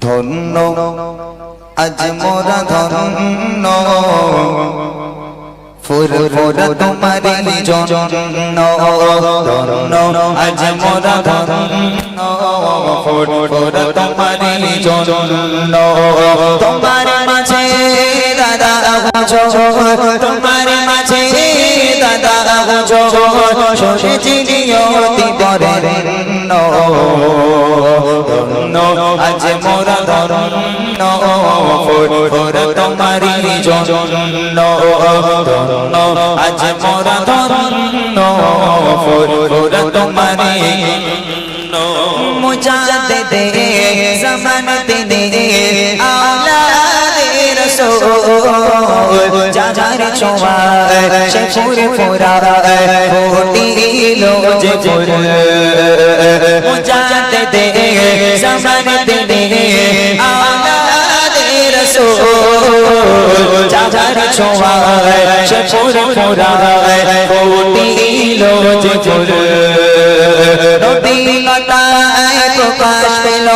ধন্য। আজ মোরা ধন্য। ফুর ফুর তোমারি জন্য। ধন্য। আজ মোরা ধন্য। তোমারি জন্য। তোমার মাঝে দাদা তোমার মাঝে দাদা বরেণ্য। ধন্য আজ মোরা ধন্য ফুর তোমারি জন্য। ধন্য, আজ মোরা ধন্য ফুর তোমারি মুজাদে দে zaman দে আওলাদে রসূল যাজার ছোঁয়া সে ফুরে ফোরা ফুটিল যে ফুল যাজার ছোঁয়া সে ফুরে ফোরা ফুটিল যে ফুল নবীনতায় প্রকাশ পেল,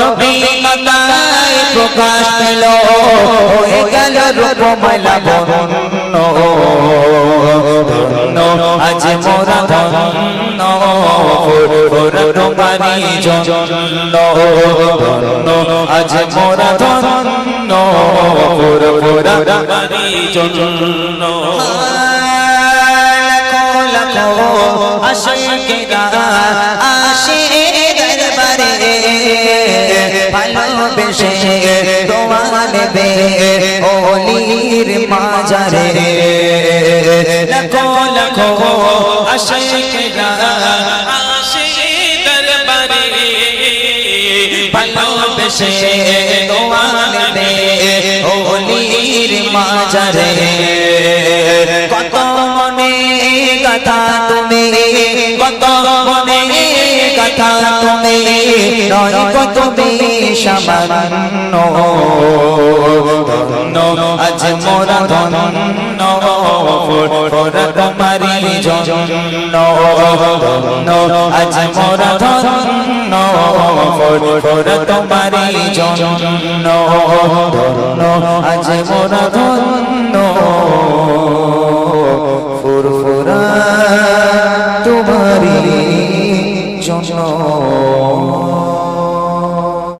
নবীনতায় প্রকাশ পেল। হয়ে গেল রূপমালা বরণ্য ধন্য আজ মোরা ধন্য। তোমারি জন্য। আজ মোরা ধন্য। ফুর তোমারি জন্য ভালোবেসে দোয়া নেবে ওলির মাজারে লাখো লাখো আশিকেরা আসে দরবারে ভালোবেসে দোয়া নেবে ওলির মাজারে কত মনে কথা তুমি কত মনে কথা তুমি নয় কত তুমি সামান্য আজ মোরা ধন্য ওরা তোমারি জন্য আজ মোরা ধন্য ওরা তোমারি জন্য আজ মোরা ধন্য, ফুরফুরা তোমারি